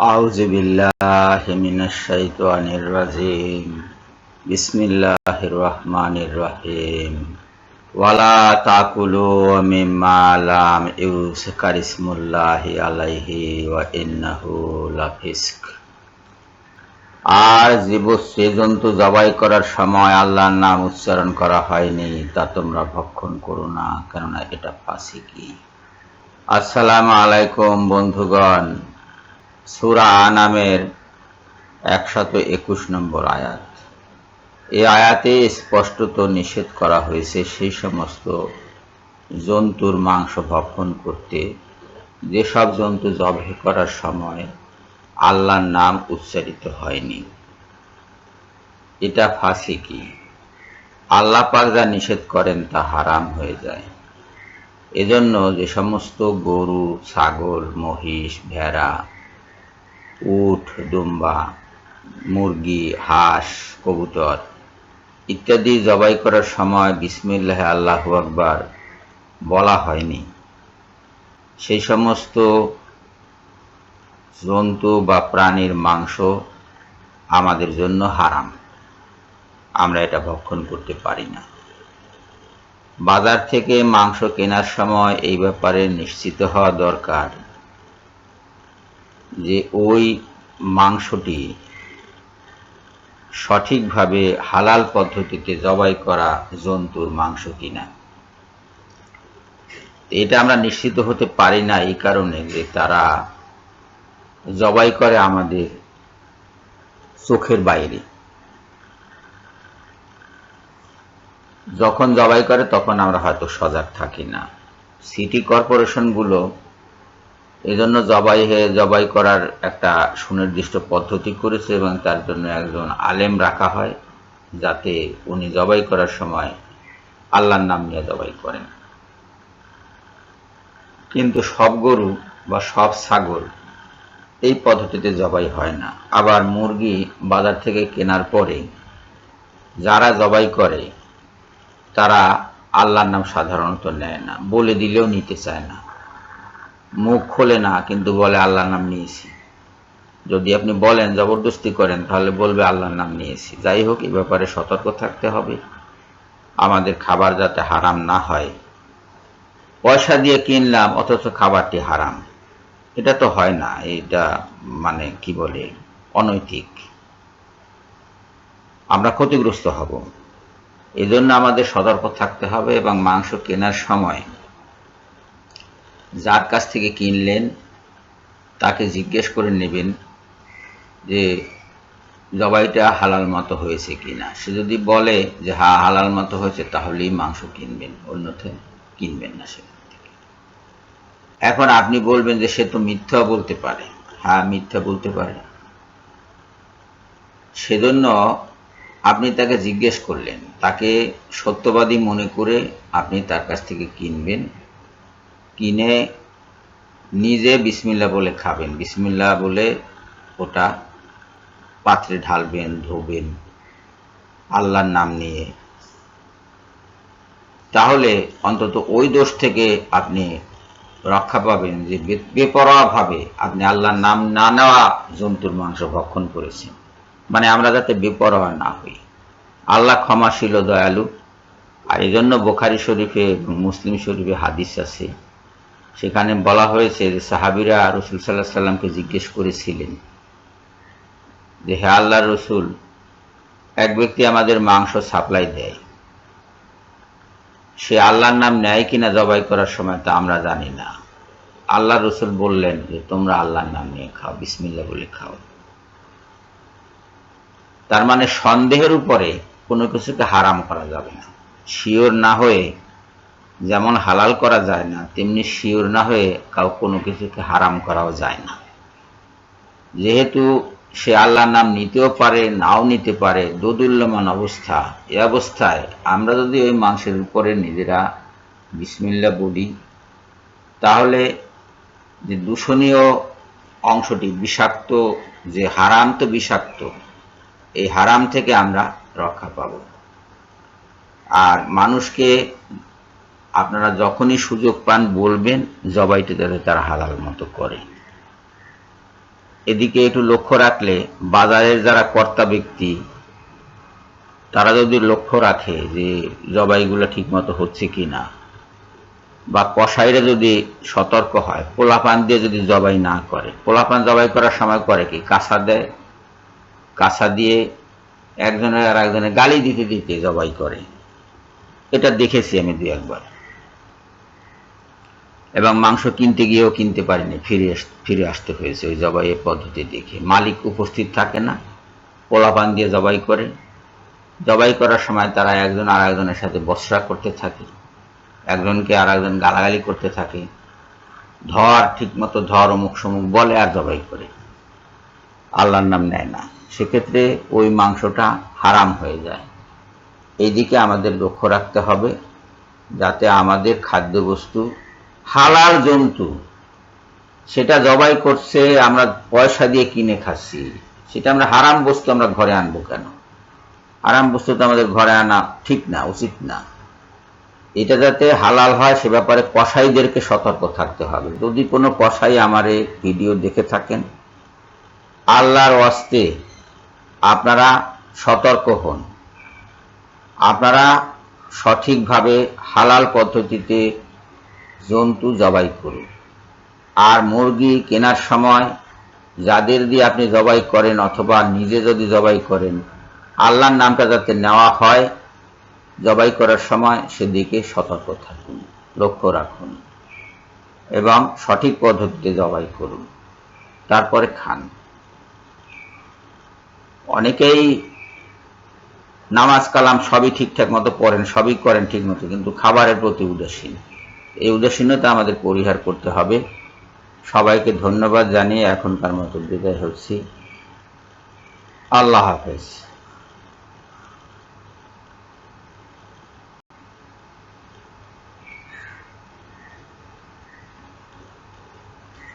أعوذ بالله من الشيطان الرجيم بسم الله الرحمن الرحيم ولا تأكلوا مما لم يذكر اسم الله عليه وإنه لفسق আর জীব সে জন্তু জবাই করার সময় আল্লাহর নাম উচ্চারণ করা হয়নি তা তোমরা ভক্ষণ করো না কেননা এটা ফাঁসিকি আসসালামু আলাইকুম বন্ধুগণ সুরা নামের একশত একুশ নম্বর আয়াত। এই আয়াতে স্পষ্টত নিষেধ করা হয়েছে সেই সমস্ত জন্তুর মাংস ভক্ষণ করতে। যেসব জন্তু জবে করার সময় আল্লাহর নাম উচ্চারিত হয়নি। এটা ফাঁসি কি? আল্লাহ পাক যা নিষেধ করেন তা হারাম হয়ে যায়। এজন্য যে সমস্ত গরু, ছাগল, মহিষ, ভেড়া উট দুম্বা, মুরগি, হাঁস, কবুতর ইত্যাদি জবাই করার সময় বিসমিল্লাহ আল্লাহ আকবার বলা হয়নি। সেই সমস্ত জন্তু বা প্রাণীর মাংস আমাদের জন্য হারাম। আমরা এটা ভক্ষণ করতে পারি না। বাজার থেকে মাংস কেনার সময় এই ব্যাপারে নিশ্চিত হওয়া দরকার। যে ওই মাংসটি সঠিকভাবে হালাল পদ্ধতিতে জবাই করা জন্তুর মাংস কিনা। এটা আমরা নিশ্চিত হতে পারি না এই কারণে যে তারা জবাই করে আমাদের চোখের বাইরে। যখন জবাই করে তখন আমরা হয়তো সজাগ থাকি না। সিটি কর্পোরেশনগুলো এজন্য জবাই হয়ে জবাই করার একটা সুনির্দিষ্ট পদ্ধতি করেছে এবং তার জন্য একজন আলেম রাখা হয়, যাতে উনি জবাই করার সময় আল্লাহর নাম নিয়ে জবাই করেন। কিন্তু সব গরু বা সব ছাগল এই পদ্ধতিতে জবাই হয় না। আবার মুরগি বাজার থেকে কেনার পরে যারা জবাই করে, তারা আল্লাহর নাম সাধারণত নেয় না, বলে দিলেও নিতে চায় না। মুখ খোলে না, কিন্তু বলে, আল্লাহর নাম নিয়েছি। যদি আপনি বলেন, জবরদস্তি করেন, তাহলে বলবে, আল্লাহর নাম নিয়েছি। যাই হোক এ ব্যাপারে সতর্ক থাকতে হবে। আমাদের খাবার যাতে হারাম না হয়। পয়সা দিয়ে কিনলাম, অথচ খাবারটি হারাম। এটা তো হয় না এটা মানে কি বলে, অনৈতিক। আমরা ক্ষতিগ্রস্ত হব। এজন্য আমাদের সতর্ক থাকতে হবে এবং মাংস কেনার সময় যার কাছ থেকে কিনলেন, তাকে জিজ্ঞেস করে নেবেন যে, জবাইটা হালাল মতো হয়েছে কিনা। সে যদি বলে যে হা হালাল মতো হয়েছে, তাহলেই মাংস কিনবেন অন্যথায় কিনবেন না থেকে এখন আপনি বলবেন যে, সে তো মিথ্যা বলতে পারে। হ্যাঁ মিথ্যা বলতে পারে। সেজন্য আপনি তাকে জিজ্ঞেস করলেন। তাকে সত্যবাদী মনে করে আপনি তার কাছ থেকে কিনবেন। কিনে নিজে বিসমিল্লা বলে খাবেন। বিসমিল্লা বলে ওটা পাত্রে ঢালবেন, ধোবেন, আল্লাহর নাম নিয়ে। তাহলে অন্তত ওই দোষ থেকে আপনি রক্ষা পাবেন যে বেপরোয়াভাবে আপনি আল্লাহর নাম না নেওয়া জন্তুর মাংস ভক্ষণ করেছেন। মানে আমরা যাতে বেপরোয়া না হই। আল্লাহ ক্ষমাশীল দয়ালু। আর এই জন্য বোখারি শরীফে মুসলিম শরীফে হাদিস আছে। সেখানে বলা হয়েছে যে সাহাবিরা রসুল সাল্লাহ সাল্লামকে জিজ্ঞেস করেছিলেন যে, হে আল্লাহ রসুল, এক ব্যক্তি আমাদের মাংস সাপ্লাই দেয়। সে আল্লাহর নাম নেয় কিনা জবাই করার সময় তা আমরা জানি না। আল্লাহ রসুল বললেন যে, তোমরা আল্লাহর নাম নিয়ে খাও বিসমিল্লা বলে খাও। তার মানে সন্দেহের উপরে কোনো কিছুকে হারাম করা যাবে না। শিওর না হয়ে যেমন হালাল করা যায় না, তেমনি শিওর না হয়ে কাউ কোনো কিছুকে হারাম করাও যায় না। যেহেতু সে আল্লাহর নাম নিতেও পারে, নাও নিতে পারে, দোদুল্যমান অবস্থা, এ অবস্থায় আমরা যদি ওই মাংসের উপরে নিজেরা বিসমিল্লা বলি, তাহলে যে দূষণীয় অংশটি, বিষাক্ত, যে হারাম তো বিষাক্ত, এই হারাম থেকে আমরা রক্ষা পাব। আর মানুষকে আপনারা যখনই সুযোগ পান বলবেন, জবাইটি যাতে তারা হালাল মতো করে। এদিকে একটু লক্ষ্য রাখলে, বাজারের যারা কর্তা ব্যক্তি, তারা যদি লক্ষ্য রাখে যে জবাইগুলো ঠিকমতো হচ্ছে কি না বা কসাইরা যদি সতর্ক হয়, পোলাপান দিয়ে যদি জবাই না করে, পোলাপান জবাই করার সময় করে কি? কাঁসা দেয়? কাঁসা দিয়ে একজনের আর একজনের গালি দিতে দিতে জবাই করে। এটা দেখেছি আমি দু একবার। এবং মাংস কিনতে গিয়েও কিনতে পারিনি, ফিরে ফিরে আসতে হয়েছে ওই জবাইয়ের পদ্ধতি দেখে। মালিক উপস্থিত থাকে না, পোলাপান দিয়ে জবাই করে। জবাই করার সময় তারা একজন আর একজনের সাথে বসরা করতে থাকে, একজনকে আর একজন গালাগালি করতে থাকে। ধর, ঠিকমতো ধর, অমুক সমুক বলে আর জবাই করে। আল্লাহর নাম নেয় না। সেক্ষেত্রে ওই মাংসটা হারাম হয়ে যায়। এইদিকে আমাদের লক্ষ্য রাখতে হবে যাতে আমাদের খাদ্যবস্তু হালাল জন্তু, সেটা জবাই করছে, আমরা পয়সা দিয়ে কিনে খাচ্ছি। সেটা আমরা হারাম বস্তু আমরা ঘরে আনব কেন? হারাম বস্তু তো আমাদের ঘরে আনা ঠিক না, উচিত না। এটা যাতে হালাল হয়, সে ব্যাপারে কসাইদেরকে সতর্ক থাকতে হবে। যদি কোনো কসাই আমার এই ভিডিও দেখে থাকেন, আল্লাহর ওয়াস্তে আপনারা সতর্ক হন। আপনারা সঠিকভাবে হালাল পদ্ধতিতে জন্তু জবাই করুন। আর মুরগি কেনার সময় যাদের দিয়ে আপনি জবাই করেন অথবা নিজে যদি জবাই করেন, আল্লাহর নামটা যাতে নেওয়া হয়, জবাই করার সময় সেদিকে সতর্ক থাকুন, লক্ষ্য রাখুন এবং সঠিক পদ্ধতিতে জবাই করুন। তারপরে খান। অনেকেই নামাজ কালাম সবই ঠিকঠাক মতো পড়েন, সবই করেন ঠিক মতো কিন্তু খাবারের প্রতি উদাসীন। এই উদাসীনতা আমাদের পরিহার করতে হবে। সবাইকে ধন্যবাদ জানিয়ে এখনকার মতো বিদায় হচ্ছি। আল্লাহ হাফেজ।